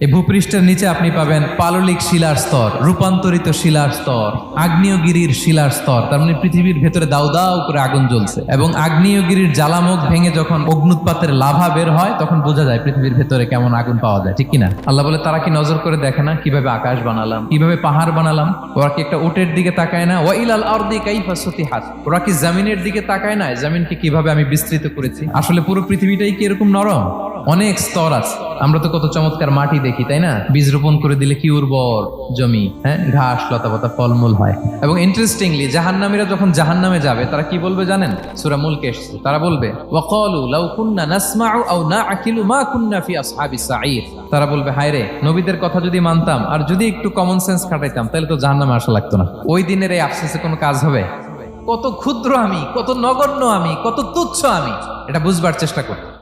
এই ভূপৃষ্ঠের নিচে আপনি পাবেন পাললিক শিলার স্তর, রূপান্তরিত শিলার স্তর, আগ্নেয়গিরির শিলার স্তর। তার মানে পৃথিবীর ভেতরে দাউ দাউ করে আগুন জ্বলছে। এবং আগ্নেয়গিরির জ্বালামুখ ভেঙে যখন অগ্নুৎপাতের লাভা বের হয়, তখন বোঝা যায় পৃথিবীর ভেতরে কেমন আগুন পাওয়া যায়। ঠিক কিনা? আল্লাহ বলে, তারা কি নজর করে দেখে না কীভাবে আকাশ বানালাম, কীভাবে পাহাড় বানালাম? ওরা কি একটা উটের দিকে তাকায় না? ওয়াইল আল আরদি কাইফা সুতিহাত। ওরা কি জমিনের দিকে তাকায় না জমিনকে কীভাবে আমি বিস্তৃত করেছি? আসলে পুরো পৃথিবীটাই কি এরকম নরম? অনেক স্তর আছে। আমরা তো কত চমৎকার মাটি দেখি, তাই না? বীজ রোপণ করে দিলে কি উর্বর জমি হ্যাঁ? ঘাস, লতাপাতা, ফলমূল হয়। এবং ইন্টারেস্টিংলি জাহান্নামীরা যখন জাহান্নামে যাবে, তারা কি বলবে জানেন? সূরা মুলকে এসেছে। তারা বলবে, ওয়াকালু লাউ কুন্না নাসমাউ আও নাআকিলু মা কুন্না ফি আসহাবিস তারা বলবে, হায় রে, নবীদের কথা যদি মানতাম আর যদি একটু কমন সেন্স খাটাইতাম, তাহলে তো জাহান্নামে আসা লাগতো না। ওই দিনের এই আফসোসে কোনো কাজ হবে? কত ক্ষুদ্র আমি, কত নগণ্য আমি, কত তুচ্ছ আমি, এটা বুঝবার চেষ্টা করতে